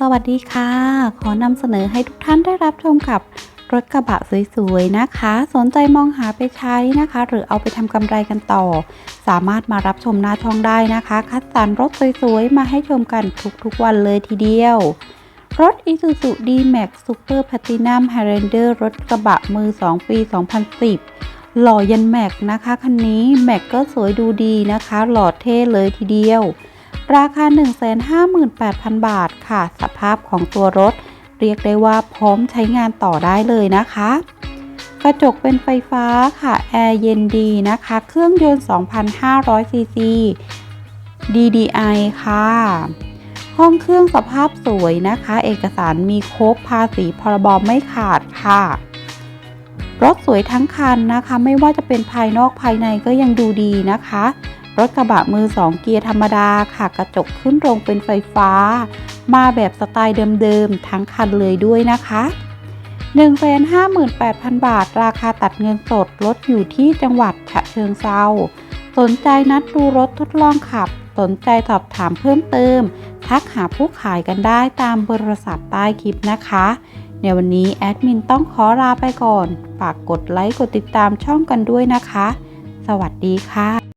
สวัสดีค่ะ ขอนำเสนอให้ทุกท่านได้รับชมกับรถกระบะสวยๆนะคะ สนใจมองหาไปใช้นะคะ หรือเอาไปทำกำไรกันต่อ สามารถมารับชมหน้าช่องได้นะคะ คัดสรรรถสวยๆ มาให้ชมกันทุกๆวันเลยทีเดียว รถ Isuzu D-Max Super Platinum Highlander รถกระบะมือ 2 ปี 2010 หล่อยันแม็กนะคะ คันนี้แม็กก็สวยดูดีนะคะ หล่อเท่เลยทีเดียว ราคา 158,000 บาทค่ะ สภาพของตัวรถ เรียกได้ว่าพร้อมใช้งานต่อได้เลยนะคะ กระจกเป็นไฟฟ้าค่ะ แอร์เย็นดีนะคะ เครื่องยนต์ 2,500 ซีซี DDI ค่ะ ห้องเครื่องสภาพสวยนะคะ เอกสารมีครบภาษีพรบไม่ขาดค่ะ รถสวยทั้งคันนะคะ ไม่ว่าจะเป็นภายนอกภายในก็ยังดูดีนะคะ รถกระบะมือ2เกียร์ธรรมดาค่ะกระจกขึ้นลงเป็นไฟฟ้า มาแบบสไตล์เดิมๆ ทั้งคันเลยด้วยนะคะ158,000 บาท ราคาตัดเงินสดรถอยู่ที่จังหวัดฉะเชิงเซาสนใจนัดดูรถทดลองขับ สนใจสอบถามเพิ่มเติม ทักหาผู้ขายกันได้ตามเบอร์โทรศัพท์ใต้คลิปนะคะ ในวันนี้แอดมินต้องขอลาไปก่อน ฝากกดไลค์กดติดตามช่องกันด้วยนะคะ สวัสดีค่ะ